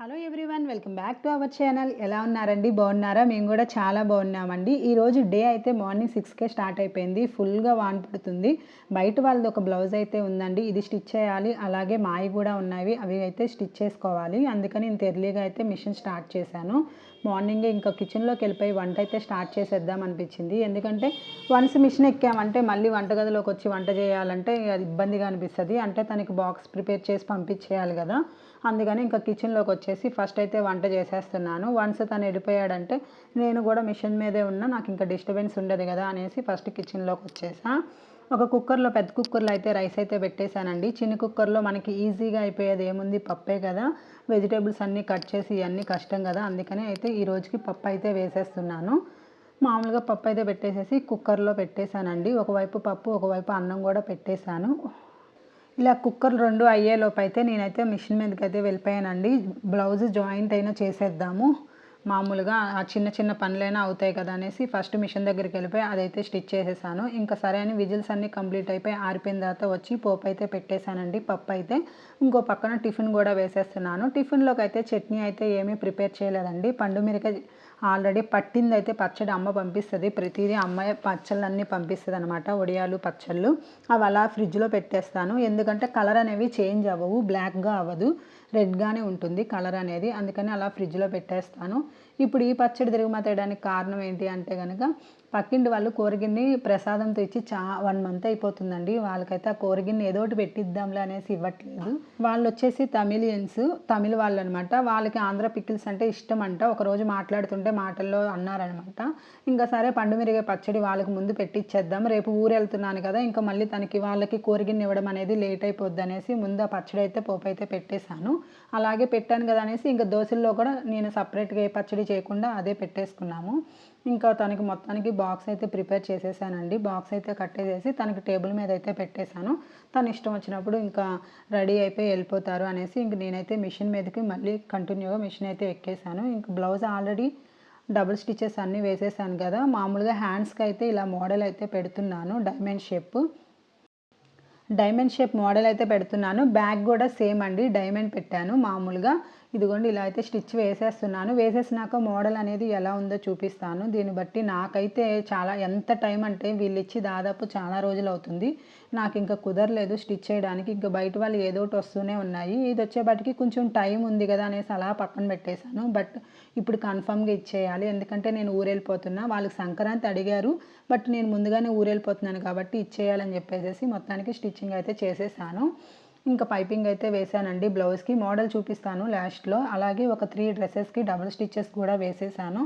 Hello everyone welcome back to our channel ఎలా ఉన్నారండి? బాగున్నారా? మేము కూడా చాలా బాగున్నామండి. ఈరోజు డే అయితే మార్నింగ్ సిక్స్కే స్టార్ట్ అయిపోయింది. ఫుల్గా వాన్ పుడుతుంది. బయట వాళ్ళది ఒక బ్లౌజ్ అయితే ఉందండి. ఇది స్టిచ్ చేయాలి. అలాగే మాయి కూడా ఉన్నాయి. అవి అయితే స్టిచ్ చేసుకోవాలి. అందుకని ఇంత ఎర్లీగా అయితే మిషన్ స్టార్ట్ చేశాను. మార్నింగ్ ఇంకా కిచెన్లోకి వెళ్ళిపోయి వంట అయితే స్టార్ట్ చేసేద్దాం అనిపించింది. ఎందుకంటే వన్స్ మిషన్ ఎక్కామంటే మళ్ళీ వంటగదిలోకి వచ్చి వంట చేయాలంటే అది ఇబ్బందిగా అనిపిస్తుంది. అంటే తనకి బాక్స్ ప్రిపేర్ చేసి పంపించేయాలి కదా. అందుకని ఇంకా కిచెన్లోకి వచ్చేసి ఫస్ట్ అయితే వంట చేసేస్తున్నాను. వన్స్ తను వెళ్ళిపోయాడంటే నేను కూడా మిషన్ మీదే ఉన్నా నాకు ఇంకా డిస్టర్బెన్స్ ఉండదు కదా అనేసి ఫస్ట్ కిచెన్లోకి వచ్చేసా. ఒక కుక్కర్లో పెద్ద కుక్కర్లో అయితే రైస్ అయితే పెట్టేశానండి. చిన్న కుక్కర్లో మనకి ఈజీగా అయిపోయేది ఏముంది? పప్పే కదా. వెజిటేబుల్స్ అన్నీ కట్ చేసి ఇవన్నీ కష్టం కదా అందుకని అయితే ఈ రోజుకి పప్పు అయితే వేసేస్తున్నాను. మామూలుగా పప్పు అయితే పెట్టేసేసి కుక్కర్లో పెట్టేశానండి. ఒకవైపు పప్పు ఒకవైపు అన్నం కూడా పెట్టేశాను. ఇలా కుక్కర్ రెండు అయ్యేలోపు అయితే నేనైతే మిషన్ మీదకి అయితే వెళ్ళిపోయానండి. బ్లౌజ్ జాయింట్ అయినా చేసేద్దాము. మామూలుగా ఆ చిన్న చిన్న పనులైనా అవుతాయి కదా అనేసి ఫస్ట్ మిషన్ దగ్గరికి వెళ్ళిపోయి అదైతే స్టిచ్ చేసేసాను. ఇంకా సరే అని విజిల్స్ అన్నీ కంప్లీట్ అయిపోయి ఆరిపోయిన తర్వాత వచ్చి పోపు అయితే పెట్టేశానండి పప్పు అయితే. ఇంకో పక్కన టిఫిన్ కూడా వేసేస్తున్నాను. టిఫిన్లోకి అయితే చట్నీ అయితే ఏమీ ప్రిపేర్ చేయలేదండి. పండు మిరకాయ ఆల్రెడీ పట్టింది అయితే పచ్చడి అమ్మ పంపిస్తుంది. ప్రతిదీ అమ్మాయి పచ్చళ్ళన్నీ పంపిస్తుంది అనమాట వడియాలు పచ్చళ్ళు. అవి అలా ఫ్రిడ్జ్లో పెట్టేస్తాను. ఎందుకంటే కలర్ అనేవి చేంజ్ అవ్వవు బ్లాక్గా అవ్వదు. రెడ్గానే ఉంటుంది కలర్ అనేది. అందుకని అలా ఫ్రిడ్జ్లో పెట్టేస్తాను. ఇప్పుడు ఈ పచ్చడి తిరుగుమతేయడానికి కారణం ఏంటి అంటే కనుక పక్కింటి వాళ్ళు కూరగిన్ని ప్రసాదంతో ఇచ్చి చా వన్ మంత్ అయిపోతుందండి. వాళ్ళకైతే ఆ కూరగిన్ని ఏదో ఒకటి పెట్టిద్దాంలే అనేసి ఇవ్వట్లేదు. వాళ్ళు వచ్చేసి తమిళియన్స్ తమిళ వాళ్ళు అనమాట వాళ్ళకి ఆంధ్ర పికిల్స్ అంటే ఇష్టం అంట ఒకరోజు మాట్లాడుతుంటే మాటల్లో అన్నారనమాట. ఇంకా సరే పండు మిరిగే పచ్చడి వాళ్ళకి ముందు పెట్టిచ్చేద్దాం. రేపు ఊరు వెళ్తున్నాను కదా ఇంకా మళ్ళీ తనకి వాళ్ళకి కూరగిన్ని ఇవ్వడం అనేది లేట్ అయిపోద్ది అనేసి ముందు ఆ పచ్చడి అయితే పోపు అయితే పెట్టేశాను. అలాగే పెట్టాను కదా అనేసి ఇంకా దోశల్లో కూడా నేను సపరేట్గా ఏ పచ్చడి చేయకుండా అదే పెట్టేసుకున్నాము. ఇంకా తనకి మొత్తానికి బాక్స్ అయితే ప్రిపేర్ చేసేసానండి. బాక్స్ అయితే కట్టేసేసి తనకి టేబుల్ మీద అయితే పెట్టేశాను. తను ఇష్టం వచ్చినప్పుడు ఇంకా రెడీ అయిపోయి వెళ్ళిపోతారు అనేసి ఇంక నేనైతే మిషన్ మీదకి మళ్ళీ కంటిన్యూగా మిషన్ అయితే ఎక్కేసాను ఇంక బ్లౌజ్ ఆల్రెడీ డబుల్ స్టిచెస్ అన్నీ వేసేసాను కదా. మామూలుగా హ్యాండ్స్కి అయితే ఇలా మోడల్ అయితే పెడుతున్నాను. Diamond shape. Diamond shape model అయితే పెడుతున్నాను. బ్యాగ్ కూడా సేమ్ అండి. డైమండ్ పెట్టాను మామూలుగా. ఇదిగోండి ఇలా అయితే స్టిచ్ వేసేస్తున్నాను. వేసేసినాక మోడల్ అనేది ఎలా ఉందో చూపిస్తాను. దీన్ని బట్టి నాకైతే చాలా ఎంత టైం అంటే వీళ్ళు ఇచ్చి దాదాపు చాలా రోజులు అవుతుంది. నాకు ఇంకా కుదరలేదు స్టిచ్ చేయడానికి. ఇంకా బయట వాళ్ళు ఏదో ఒకటి వస్తూనే ఉన్నాయి. ఇది వచ్చేపాటికి కొంచెం టైం ఉంది కదా అనేసి అలా పక్కన పెట్టేశాను. బట్ ఇప్పుడు కన్ఫామ్గా ఇచ్చేయాలి. ఎందుకంటే నేను ఊరెళ్ళిపోతున్నా వాళ్ళకి సంక్రాంతి అడిగారు. బట్ నేను ముందుగానే ఊరెళ్ళిపోతున్నాను కాబట్టి ఇచ్చేయాలని చెప్పేసి మొత్తానికి స్టిచ్చింగ్ అయితే చేసేసాను. ఇంకా పైపింగ్ అయితే వేసానండి బ్లౌజ్కి. మోడల్ చూపిస్తాను లాస్ట్లో. అలాగే ఒక త్రీ డ్రెస్సెస్కి డబుల్ స్టిచెస్ కూడా వేసేసాను.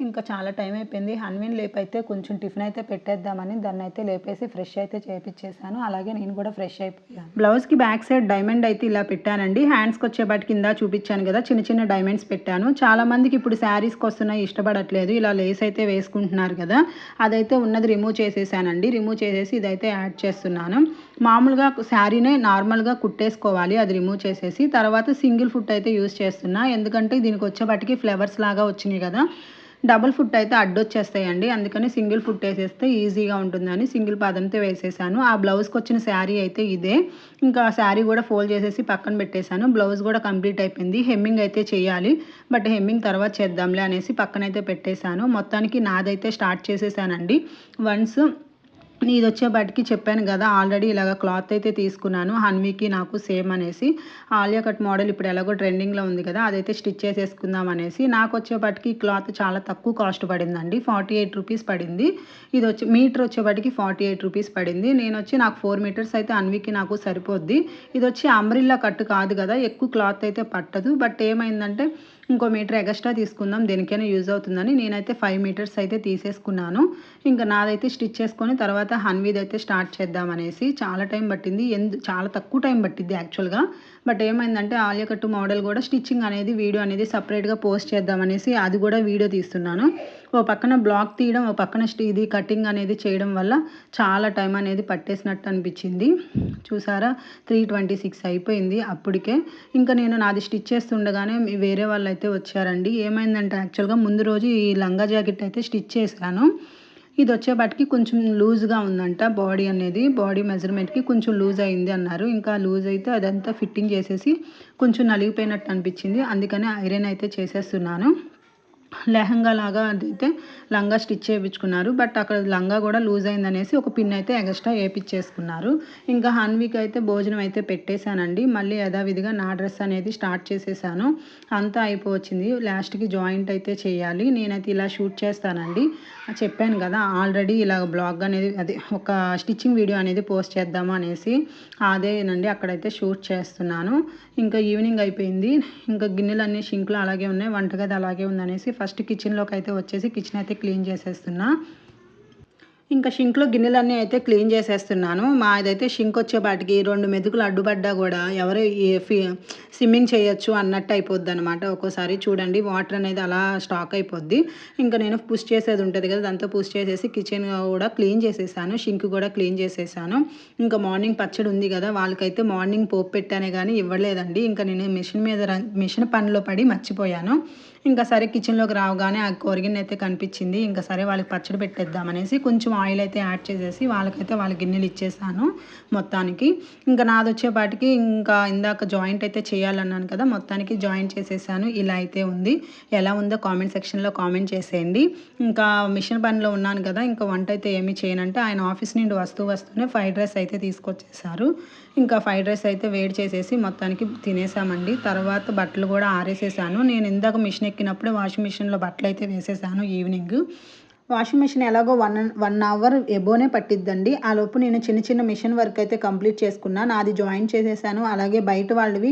ఇంకా చాలా టైం అయిపోయింది. హన్విన్ లేపైతే కొంచెం టిఫిన్ అయితే పెట్టేద్దామని దాన్ని అయితే లేపేసి ఫ్రెష్ అయితే చేపించేసాను అలాగే నేను కూడా ఫ్రెష్ అయిపోయాను. బ్లౌజ్కి బ్యాక్ సైడ్ డైమండ్ అయితే ఇలా పెట్టానండి. హ్యాండ్స్కి వచ్చేపాటి కింద చూపించాను కదా చిన్న చిన్న డైమండ్స్ పెట్టాను. చాలా మందికి ఇప్పుడు శారీస్కి వస్తున్నాయి ఇష్టపడట్లేదు. ఇలా లేస్ అయితే వేసుకుంటున్నారు కదా అదైతే ఉన్నది రిమూవ్ చేసేసానండి. రిమూవ్ చేసేసి ఇదైతే యాడ్ చేస్తున్నాను. మామూలుగా శారీనే నార్మల్గా కుట్టేసుకోవాలి అది రిమూవ్ చేసేసి. తర్వాత సింగిల్ ఫుట్ అయితే యూస్ చేస్తున్నా. ఎందుకంటే దీనికి వచ్చేపాటికి ఫ్లవర్స్ లాగా వచ్చినాయి కదా డబుల్ ఫుట్ అయితే అడ్డొచ్చేస్తాయండి. అందుకని సింగిల్ ఫుట్ వేసేస్తే ఈజీగా ఉంటుందని సింగిల్ పాదంతో వేసేసాను. ఆ బ్లౌజ్కి వచ్చిన శారీ అయితే ఇదే. ఇంకా శారీ కూడా ఫోల్డ్ చేసేసి పక్కన పెట్టేశాను. బ్లౌజ్ కూడా కంప్లీట్ అయిపోయింది. హెమ్మింగ్ అయితే చేయాలి. బట్ హెమ్మింగ్ తర్వాత చేద్దాంలే అనేసి పక్కనైతే పెట్టేశాను. మొత్తానికి నాదైతే స్టార్ట్ చేసేసానండి. వన్స్ ఇది వచ్చేపాటికి చెప్పాను కదా ఆల్రెడీ ఇలాగ క్లాత్ అయితే తీసుకున్నాను హన్వీకి నాకు సేమ్ అనేసి. ఆలియా కట్ మోడల్ ఇప్పుడు ఎలాగో ట్రెండింగ్లో ఉంది కదా అదైతే స్టిచ్ చేసేసుకుందాం అనేసి. నాకు వచ్చేపాటికి క్లాత్ చాలా తక్కువ కాస్ట్ పడిందండి ఫార్టీ ఎయిట్ రూపీస్ పడింది. ఇది వచ్చి మీటర్ వచ్చేపాటికి ఫార్టీ ఎయిట్ రూపీస్ పడింది. నేను వచ్చి నాకు ఫోర్ మీటర్స్ అయితే హన్వీకి నాకు సరిపోద్ది. ఇది వచ్చి అంబ్రిల్లా కట్ కాదు కదా ఎక్కువ క్లాత్ అయితే పట్టదు. బట్ ఏమైందంటే ఇంకో మీటర్ ఎగస్ట్రా తీసుకుందాం దేనికైనా యూజ్ అవుతుందని. నేనైతే ఫైవ్ మీటర్స్ అయితే తీసేసుకున్నాను. ఇంకా నాదైతే స్టిచ్ చేసుకొని తర్వాత హన్వీద్ అయితే స్టార్ట్ చేద్దాం అనేసి చాలా టైం పట్టింది. ఎందు చాలా తక్కువ టైం పట్టింది యాక్చువల్గా బట్ ఏమైందంటే ఆలియా కట్టు మోడల్ కూడా స్టిచ్చింగ్ అనేది వీడియో అనేది సపరేట్గా పోస్ట్ చేద్దామనేసి అది కూడా వీడియో తీస్తున్నాను. ఓ పక్కన బ్లాక్ తీయడం ఓ పక్కన ఇది కటింగ్ అనేది చేయడం వల్ల చాలా టైం అనేది పట్టేసినట్టు అనిపించింది. చూసారా? త్రీ ట్వంటీ సిక్స్ అయిపోయింది అప్పటికే. ఇంకా నేను నాది స్టిచ్ చేస్తుండగానే వేరే వాళ్ళు అయితే వచ్చారండి. ఏమైందంటే యాక్చువల్గా ముందు రోజు ఈ లంగా జాకెట్ అయితే స్టిచ్ చేశాను. ఇది వచ్చేపాటికి కొంచెం లూజ్గా ఉందంట బాడీ అనేది. బాడీ మెజర్మెంట్కి కొంచెం లూజ్ అయింది అన్నారు. ఇంకా లూజ్ అయితే అదంతా ఫిట్టింగ్ చేసేసి కొంచెం నలిగిపోయినట్టు అనిపించింది. అందుకనే ఐరన్ అయితే చేసేస్తున్నాను. లెహంగా లాగా అయితే లంగా స్టిచ్ చేయించుకున్నారు. బట్ అక్కడ లంగా కూడా లూజ్ అయిందనేసి ఒక పిన్ అయితే ఎక్స్ట్రా వేయించేసుకున్నారు ఇంకా హన్వీకి అయితే భోజనం అయితే పెట్టేశానండి. మళ్ళీ యథావిధిగా నా డ్రెస్ అనేది స్టార్ట్ చేసేసాను. అంతా అయిపోవచ్చింది. లాస్ట్కి జాయింట్ అయితే చేయాలి. నేనైతే ఇలా షూట్ చేస్తానండి. చెప్పాను కదా ఆల్రెడీ ఇలా బ్లాగ్ అనేది అదే ఒక స్టిచ్చింగ్ వీడియో అనేది పోస్ట్ చేద్దాము అనేసి అదేనండి అక్కడైతే షూట్ చేస్తున్నాను. ఇంకా ఈవినింగ్ అయిపోయింది. ఇంకా గిన్నెలన్నీ షింక్లో అలాగే ఉన్నాయి వంటగది అలాగే ఉందనేసి ఫస్ట్ ఫస్ట్ కిచెన్లోకి అయితే వచ్చేసి కిచెన్ అయితే క్లీన్ చేసేస్తున్నా. ఇంకా షింక్లో గిన్నెలన్నీ అయితే క్లీన్ చేసేస్తున్నాను. మా ఇదైతే షింక్ వచ్చేపాటికి రెండు మెతుకులు అడ్డుపడ్డా కూడా ఎవరు స్విమ్మింగ్ చేయొచ్చు అన్నట్టు అయిపోద్ది అనమాట ఒక్కోసారి చూడండి వాటర్ అనేది అలా స్టాక్ అయిపోద్ది. ఇంకా నేను పుష్ చేసేది ఉంటుంది కదా దాంతో పుష్ చేసేసి కిచెన్ కూడా క్లీన్ చేసేసాను షింక్ కూడా క్లీన్ చేసేసాను. ఇంకా మార్నింగ్ పచ్చడి ఉంది కదా వాళ్ళకైతే మార్నింగ్ పోపు పెట్టానే కానీ ఇవ్వలేదండి. ఇంకా నేను మిషన్ మీద మిషన్ పనిలో పడి మర్చిపోయాను. ఇంకా సరే కిచెన్లోకి రావగానే ఆ కొరిగిన అయితే కనిపించింది. ఇంకా సరే వాళ్ళకి పచ్చడి పెట్టేద్దామనేసి కొంచెం ఆయిల్ అయితే యాడ్ చేసేసి వాళ్ళకైతే వాళ్ళ గిన్నెలు ఇచ్చేసాను మొత్తానికి. ఇంకా నాది వచ్చేపాటికి ఇంకా ఇందాక జాయింట్ అయితే చేయాలన్నాను కదా మొత్తానికి జాయింట్ చేసేసాను. ఇలా అయితే ఉంది. ఎలా ఉందో కామెంట్ సెక్షన్లో కామెంట్ చేసేయండి. ఇంకా మిషన్ పనిలో ఉన్నాను కదా ఇంకా వంట అయితే ఏమీ చేయనంటే ఆయన ఆఫీస్ నుండి వస్తూ వస్తూనే ఫ్రైడ్ రైస్ అయితే తీసుకొచ్చేసారు. ఇంకా ఫ్రైడ్ రైస్ అయితే వేడి చేసేసి మొత్తానికి తినేసామండి. తర్వాత బట్టలు కూడా ఆరేసేసాను. నేను ఇందాక మిషన్ ఎక్కినప్పుడే వాషింగ్ మిషన్లో బట్టలు అయితే వేసేసాను ఈవినింగ్. వాషింగ్ మిషన్ ఎలాగో వన్ వన్ అవర్ ఎబోనే పట్టిద్దండి. ఆ లోపు నేను చిన్న చిన్న మిషన్ వర్క్ అయితే కంప్లీట్ చేసుకున్నాను నాది జాయిన్ చేసేసాను. అలాగే బయట వాళ్ళవి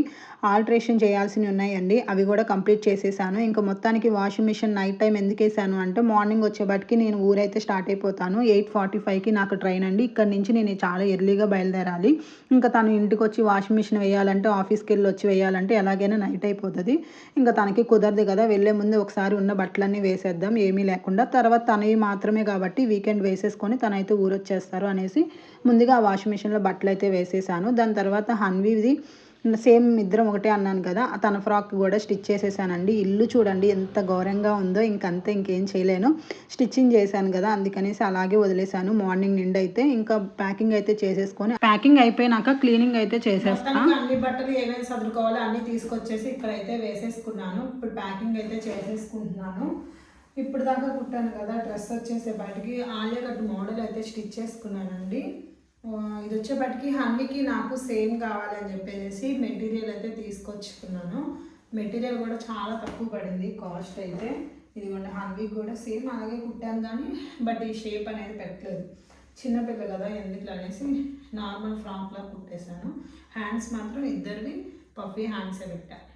ఆల్ట్రేషన్ చేయాల్సినవి ఉన్నాయండి. అవి కూడా కంప్లీట్ చేసేసాను. ఇంకా మొత్తానికి వాషింగ్ మిషన్ నైట్ టైం ఎందుకు వేసాను అంటే మార్నింగ్ వచ్చేపటికి నేను ఊరైతే స్టార్ట్ అయిపోతాను. ఎయిట్ ఫార్టీ ఫైవ్కి నాకు ట్రైన్ అండి. ఇక్కడ నుంచి నేను చాలా ఎర్లీగా బయలుదేరాలి. ఇంకా తను ఇంటికి వచ్చి వాషింగ్ మిషన్ వేయాలంటే ఆఫీస్కి వెళ్ళి వచ్చి వేయాలంటే ఎలాగైనా నైట్ అయిపోతుంది. ఇంకా తనకి కుదరదు కదా. వెళ్ళే ముందు ఒకసారి ఉన్న బట్టలన్నీ వేసేద్దాం. ఏమీ లేకుండా తర్వాత తనవి మాత్రమే కాబట్టి వీకెండ్ వేసేసుకొని తనైతే ఊరొచ్చేస్తారు అనేసి ముందుగా ఆ వాషింగ్ మిషన్లో బట్టలు అయితే వేసేసాను. దాని తర్వాత హన్వీది సేమ్ ఇద్దరం ఒకటే అన్నాను కదా తన ఫ్రాక్ కూడా స్టిచ్ చేసేసానండి. ఇల్లు చూడండి ఎంత ఘోరంగా ఉందో ఇంకంతే ఇంకేం చేయలేను. స్టిచ్చింగ్ చేశాను కదా అందుకనేసి అలాగే వదిలేసాను మార్నింగ్ నిండి అయితే ఇంకా ప్యాకింగ్ అయితే చేసేసుకొని ప్యాకింగ్ అయిపోయినాక క్లీనింగ్ అయితే చేసేస్తాను అన్ని బట్టలు ఏమేమి సర్దుకోవాలో అన్ని తీసుకొచ్చేసి ఇక్కడైతే వేసేసుకున్నాను. ఇప్పుడు ప్యాకింగ్ అయితే చేసేసుకుంటున్నాను. ఇప్పుడు దాకా కుట్టాను కదా డ్రెస్ వచ్చేసేపాటికి ఆలియా కట్ మోడల్ అయితే స్టిచ్ చేసుకున్నానండి. ఇది వచ్చేపటికి హన్నీకి నాకు సేమ్ కావాలి అని చెప్పేసి మెటీరియల్ అయితే తీసుకొచ్చుకున్నాను. మెటీరియల్ కూడా చాలా తక్కువ పడింది కాస్ట్ అయితే. ఇదిగోండి హన్వీకి కూడా సేమ్ అలాగే కుట్టాను కానీ బట్ ఈ షేప్ అనేది పెట్టలేదు. చిన్నపిల్ల కదా ఎందుకు అనేసి నార్మల్ ఫ్రాక్లా కుట్టేశాను. హ్యాండ్స్ మాత్రం ఇద్దరివి పఫీ హ్యాండ్సే పెట్టాను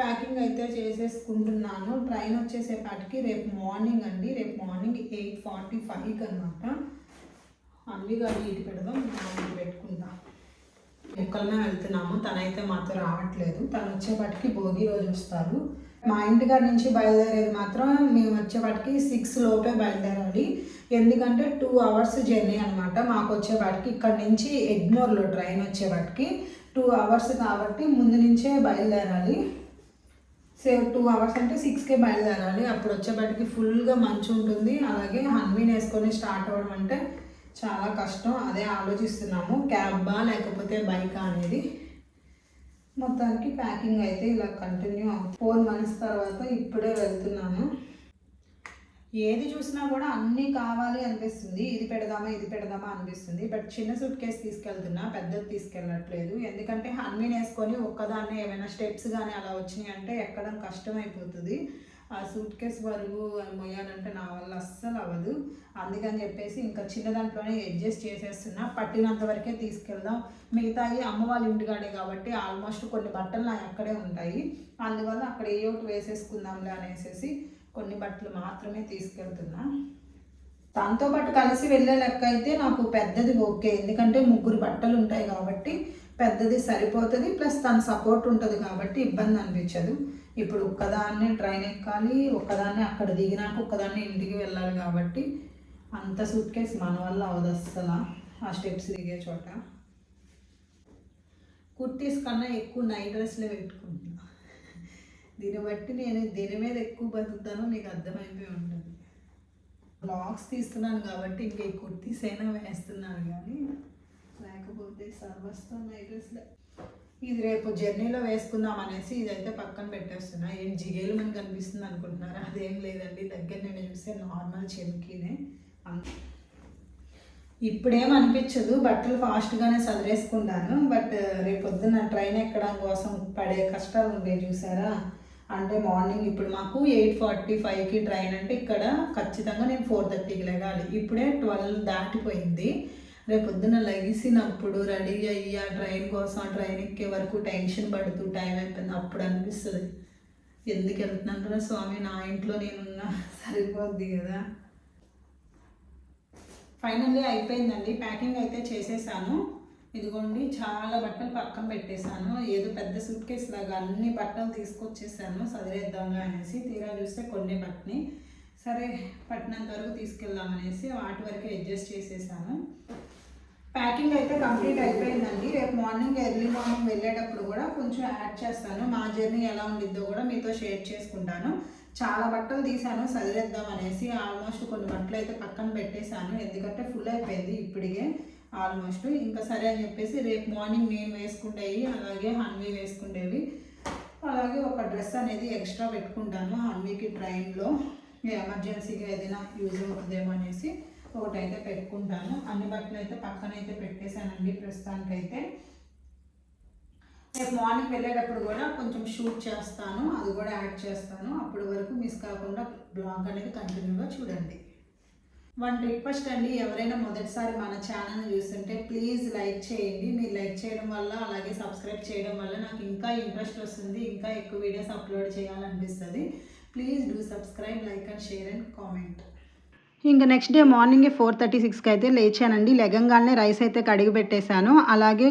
ప్యాకింగ్ అయితే చేసేసుకుంటున్నాను. ట్రైన్ వచ్చేసేపాటికి రేపు మార్నింగ్ అండి. రేపు మార్నింగ్ ఎయిట్ ఫార్టీ ఫైవ్కి అనమాట అన్నీ గారు ఇటు పెడదాం పెట్టుకుందాం ముక్కలనే వెళ్తున్నాము. తనైతే మాతో రావట్లేదు. తను వచ్చేపాటికి భోగి రోజు వస్తారు. మా ఇంటికాడ నుంచి బయలుదేరేది మాత్రం మేము వచ్చేపాటికి సిక్స్ లోపే బయలుదేరాలి. ఎందుకంటే టూ అవర్స్ జర్నీ అనమాట మాకు వచ్చేపాటికి ఇక్కడ నుంచి ఎగ్మోర్లో ట్రైన్ వచ్చేపాటికి టూ అవర్స్ కాబట్టి ముందు నుంచే బయలుదేరాలి. సేవ్ టూ అవర్స్ అంటే సిక్స్కే బయలుదేరాలి. అప్పుడు వచ్చేపాటికి ఫుల్గా మంచు ఉంటుంది. అలాగే హన్వీన్ వేసుకొని స్టార్ట్ అవ్వడం అంటే చాలా కష్టం. అదే ఆలోచిస్తున్నాము. క్యాబా లేకపోతే బైకా అనేది. మొత్తానికి ప్యాకింగ్ అయితే ఇలా కంటిన్యూ ఫోర్ మంత్స్ తర్వాత ఇప్పుడే వెళ్తున్నాను. ఏది చూసినా కూడా అన్నీ కావాలి అనిపిస్తుంది. ఇది పెడదామా ఇది పెడదామా అనిపిస్తుంది. బట్ చిన్న సూట్ కేసు తీసుకెళ్తున్నా పెద్దది తీసుకెళ్ళట్లేదు. ఎందుకంటే హన్మీన్ వేసుకొని ఒక్కదాన్నే ఏమైనా స్టెప్స్ కానీ అలా వచ్చినాయి అంటే ఎక్కడం కష్టమైపోతుంది. ఆ సూట్ కేసు బరువు మొయ్యాలంటే నా వల్ల అస్సలు అవ్వదు. అందుకని చెప్పేసి ఇంకా చిన్న దాంట్లోనే అడ్జస్ట్ చేసేస్తున్నా. పట్టినంత వరకే తీసుకెళ్దాం. మిగతాయి అమ్మ వాళ్ళ ఇంటికాడే కాబట్టి ఆల్మోస్ట్ కొన్ని బట్టలు నా అక్కడే ఉంటాయి. అందువల్ల అక్కడ ఏ ఒకటి వేసేసుకుందాంలే అనేసి కొన్ని బట్టలు మాత్రమే తీసుకెళ్తున్నా. తనతో పాటు కలిసి వెళ్ళే లెక్క అయితే నాకు పెద్దది ఓకే. ఎందుకంటే ముగ్గురు బట్టలు ఉంటాయి కాబట్టి పెద్దది సరిపోతుంది ప్లస్ తన సపోర్ట్ ఉంటుంది కాబట్టి ఇబ్బంది అనిపించదు. ఇప్పుడు ఒక్కదాన్నే ట్రైన్ ఎక్కాలి ఒక్కదాన్నే అక్కడ దిగినాక ఒక్కదాన్నే ఇంటికి వెళ్ళాలి కాబట్టి అంత సూట్ కేసు మన వల్ల అవదు అస్సలు. ఆ స్టెప్స్ దిగే చోట. కుర్తీస్ కన్నా ఎక్కువ నైట్ డ్రెస్లే పెట్టుకుంటున్నా. దీన్ని బట్టి నేను దీని మీద ఎక్కువ బతుకుతానో మీకు అర్థమైపోయి ఉంటుంది. బ్లాగ్స్ తీస్తున్నాను కాబట్టి ఇంక ఈ కుర్తీస్ అయినా వేస్తున్నాను కానీ లేకపోతే సర్వస్వం నైట్స్లే ఇది రేపు జర్నీలో వేసుకుందాం అనేసి ఇదైతే పక్కన పెట్టేస్తున్నా. ఏం జిగేలు మనకి కనిపిస్తుంది అనుకుంటున్నారా? అదేం లేదండి. దగ్గర నేను చూస్తే నార్మల్ చెమికినే. ఇప్పుడేం అనిపించదు. బట్టలు ఫాస్ట్గానే చదివేసుకుంటాను బట్ రేపు పొద్దున్న ట్రైన్ ఎక్కడం కోసం పడే కష్టాలు ఉండే చూసారా? అంటే మార్నింగ్ ఇప్పుడు మాకు ఎయిట్ ఫార్టీ ఫైవ్కి ట్రైన్ అంటే ఇక్కడ ఖచ్చితంగా నేను ఫోర్ థర్టీకి లెగాలి. ఇప్పుడే ట్వెల్వ్ దాటిపోయింది. రేపు పొద్దున్న లగిసినప్పుడు రెడీ అయ్యి ఆ ట్రైన్ కోసం ఆ ట్రైన్ ఎక్కే వరకు టెన్షన్ పడుతూ టైం అయిపోయింది. అప్పుడు అనిపిస్తుంది. ఎందుకు వెళ్తున్నాను కదా స్వామి? నా ఇంట్లో నేనున్నా సరిపోద్ది కదా. ఫైనల్లీ అయిపోయిందండి. ప్యాకింగ్ అయితే చేసేసాను. ఇదిగోండి చాలా బట్టలు పక్కన పెట్టేశాను. ఏదో పెద్ద సూట్ కేసు లాగా అన్ని బట్టలు తీసుకొచ్చేసాను సదిరేద్దాంగా అనేసి తీరా చూస్తే కొన్ని బట్టని సరే పట్టినంత వరకు తీసుకెళ్దామనేసి వాటి వరకు అడ్జస్ట్ చేసేసాను. ప్యాకింగ్ అయితే కంప్లీట్ అయిపోయిందండి. రేపు మార్నింగ్ ఎర్లీ మార్నింగ్ వెళ్ళేటప్పుడు కూడా కొంచెం యాడ్ చేస్తాను. మా జర్నీ ఎలా ఉండిద్దో కూడా మీతో షేర్ చేసుకుంటాను. చాలా బట్టలు తీసాను సదిరేద్దాం అనేసి ఆల్మోస్ట్ కొన్ని బట్టలు అయితే పక్కన పెట్టేశాను. ఎందుకంటే ఫుల్ అయిపోయింది ఇప్పటికే. ఆల్మోస్ట్. ఇంకా సరే అని చెప్పేసి రేపు మార్నింగ్ నేను వేసుకుంటాయి అలాగే హన్వీ వేసుకుండేవి. అలాగే ఒక డ్రెస్ అనేది ఎక్స్ట్రా పెట్టుకుంటాను హన్వీకి ట్రైన్లో. ఎమర్జెన్సీగా ఏదైనా యూజ్ అవుతుందేమో అనేసి ఒకటైతే పెట్టుకుంటాను. అన్ని బట్టలు అయితే పక్కన అయితే పెట్టేశానండి ప్రస్తుతానికైతే. రేపు మార్నింగ్ వెళ్ళేటప్పుడు కూడా కొంచెం షూట్ చేస్తాను అది కూడా యాడ్ చేస్తాను. అప్పటి వరకు మిస్ కాకుండా బ్లాగ్ అనేది కంటిన్యూగా చూడండి. వన్ రిక్వెస్ట్ అండి ఎవరైనా మొదటిసారి మన ఛానల్ని చూస్తుంటే ప్లీజ్ లైక్ చేయండి. మీరు లైక్ చేయడం వల్ల అలాగే సబ్స్క్రైబ్ చేయడం వల్ల నాకు ఇంకా ఇంట్రెస్ట్ వస్తుంది ఇంకా ఎక్కువ వీడియోస్ అప్లోడ్ చేయాలనిపిస్తుంది. Please do subscribe like and share and comment ఇంకా నెక్స్ట్ డే మార్నింగే ఫోర్ థర్టీ సిక్స్కి అయితే లేచానండి. లెగంగానే రైస్ అయితే కడిగి పెట్టేశాను. అలాగే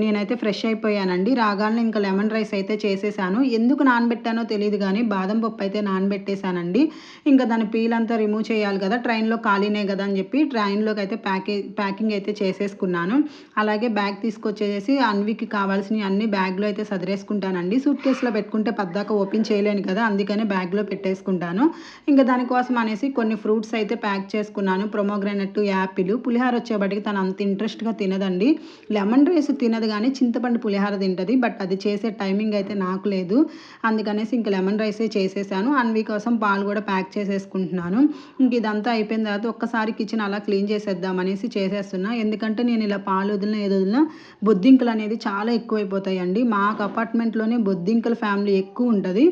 నేనైతే ఫ్రెష్ అయిపోయానండి. రాగానే ఇంకా లెమన్ రైస్ అయితే చేసేసాను. ఎందుకు నానబెట్టానో తెలియదు కానీ బాదం పప్పు అయితే నానబెట్టేశానండి. ఇంకా దాని పీల్ అంతా రిమూవ్ చేయాలి కదా ట్రైన్లో ఖాళీనే కదా అని చెప్పి ట్రైన్లోకి అయితే ప్యాకే ప్యాకింగ్ అయితే చేసేసుకున్నాను. అలాగే బ్యాగ్ తీసుకొచ్చేసి అన్వికి కావాల్సినవి అన్ని బ్యాగ్లో అయితే సదిరేసుకుంటానండి. సూట్ కేసులో పెట్టుకుంటే పద్దాక ఓపెన్ చేయలేను కదా అందుకనే బ్యాగ్లో పెట్టేసుకుంటాను. ఇంకా దానికోసం అనేసి కొన్ని ఫ్రూట్స్ అయితే ప్యాక్ చేసుకున్నాను. ప్రొమోగ్రానెట్ యాపిల్. పులిహార వచ్చేపటికి తను అంత ఇంట్రెస్ట్గా తినదండి. లెమన్ రైస్ తినదు కానీ చింతపండు పులిహార తింటుంది బట్ అది చేసే టైమింగ్ అయితే నాకు లేదు. అందుకనేసి ఇంక లెమన్ రైసే చేసేసాను. అన్వి కోసం పాలు కూడా ప్యాక్ చేసేసుకుంటున్నాను. ఇంక ఇదంతా అయిపోయిన తర్వాత ఒక్కసారి కిచెన్ అలా క్లీన్ చేసేద్దాం అనేసి చేసేస్తున్నా. ఎందుకంటే నేను ఇలా పాలు వదిలిన ఏది వదిలినా బొద్దింకలు అనేది చాలా ఎక్కువైపోతాయండి. మాకు అపార్ట్మెంట్లోనే బొద్దింకల ఫ్యామిలీ ఎక్కువ ఉంటుంది.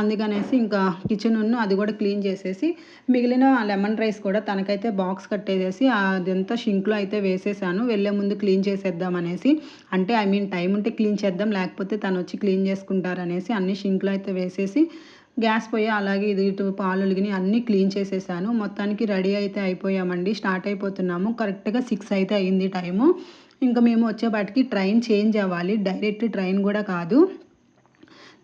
అందుకనేసి ఇంకా కిచెన్ ఉన్న అది కూడా క్లీన్ చేసేసి మిగిలిన లెమన్ రైస్ కూడా తనకైతే బాక్స్ కట్టేసేసి అదంతా షింక్లో అయితే వేసేసాను. వెళ్ళే ముందు క్లీన్ చేసేద్దాం అనేసి. అంటే ఐ మీన్ టైం ఉంటే క్లీన్ చేద్దాం లేకపోతే తను వచ్చి క్లీన్ చేసుకుంటారు అనేసి అన్ని షింక్లో అయితే వేసేసి గ్యాస్ పొయ్యి అలాగే ఇది ఇటు పాలు ఒలిగిని అన్నీ క్లీన్ చేసేసాను. మొత్తానికి రెడీ అయితే అయిపోయామండి స్టార్ట్ అయిపోతున్నాము. కరెక్ట్గా సిక్స్ అయితే అయింది టైము. ఇంకా మేము వచ్చేపాటికి ట్రైన్ చేంజ్ అవ్వాలి. డైరెక్ట్ ట్రైన్ కూడా కాదు.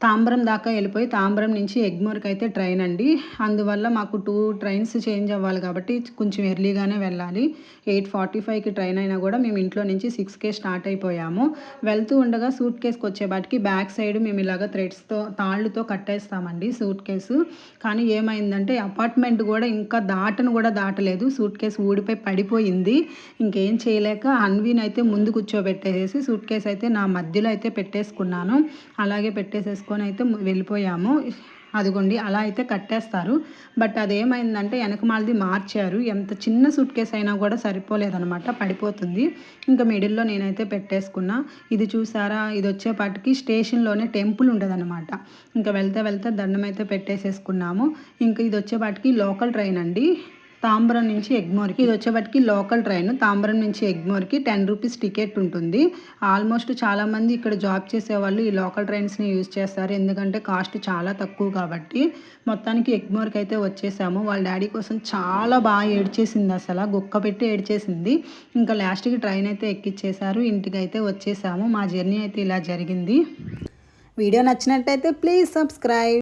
తాంబరం దాకా వెళ్ళిపోయి తాంబరం నుంచి ఎగ్మోర్కి అయితే ట్రైన్ అండి. అందువల్ల మాకు టూ ట్రైన్స్ చేంజ్ అవ్వాలి కాబట్టి కొంచెం ఎర్లీగానే వెళ్ళాలి. ఎయిట్ ఫార్టీ ఫైవ్కి ట్రైన్ అయినా కూడా మేము ఇంట్లో నుంచి సిక్స్కే స్టార్ట్ అయిపోయాము. వెళ్తూ ఉండగా సూట్ కేసుకి వచ్చేపాటికి బ్యాక్ సైడ్ మేము ఇలాగ థ్రెడ్స్తో తాళ్ళుతో కట్టేస్తామండి సూట్ కేసు. కానీ ఏమైందంటే అపార్ట్మెంట్ కూడా ఇంకా దాటను కూడా దాటలేదు. సూట్ కేసు ఊడిపోయి పడిపోయింది. ఇంకేం చేయలేక అన్వీన్ అయితే ముందు కూర్చోబెట్టేసేసి సూట్ కేసు అయితే నా మధ్యలో అయితే పెట్టేసుకున్నాను. అలాగే పెట్టుకొని అయితే వెళ్ళిపోయాము. అదిగోండి అలా అయితే కట్టేస్తారు. బట్ అదేమైందంటే వెనకమాలది మార్చారు. ఎంత చిన్న సూట్ కేస్ అయినా కూడా సరిపోలేదనమాట పడిపోతుంది. ఇంకా మిడిల్లో నేనైతే పెట్టేసుకున్నా. ఇది చూసారా? ఇది వచ్చేపాటికి స్టేషన్లోనే టెంపుల్ ఉండదనమాట ఇంకా వెళ్తే వెళ్తే దండం అయితే పెట్టేసేసుకున్నాము. ఇంకా ఇది వచ్చేపాటికి లోకల్ ట్రైన్ అండి. తాంబరం నుంచి ఎగ్మోర్కి. ఇది వచ్చేపటికి లోకల్ ట్రైన్. తాంబరం నుంచి ఎగ్మోర్కి టెన్ రూపీస్ టికెట్ ఉంటుంది. ఆల్మోస్ట్ చాలామంది ఇక్కడ జాబ్ చేసేవాళ్ళు ఈ లోకల్ ట్రైన్స్ని యూజ్ చేస్తారు. ఎందుకంటే కాస్ట్ చాలా తక్కువ కాబట్టి మొత్తానికి ఎగ్మోర్కి అయితే వచ్చేసాము. వాళ్ళ డాడీ కోసం చాలా బాగా ఏడ్చేసింది అసలు. గుక్క పెట్టి ఏడ్చేసింది. ఇంకా లాస్ట్కి ట్రైన్ అయితే ఎక్కిచ్చేసారు ఇంటికి అయితే వచ్చేసాము. మా జర్నీ అయితే ఇలా జరిగింది. వీడియో నచ్చినట్టయితే ప్లీజ్ సబ్స్క్రైబ్.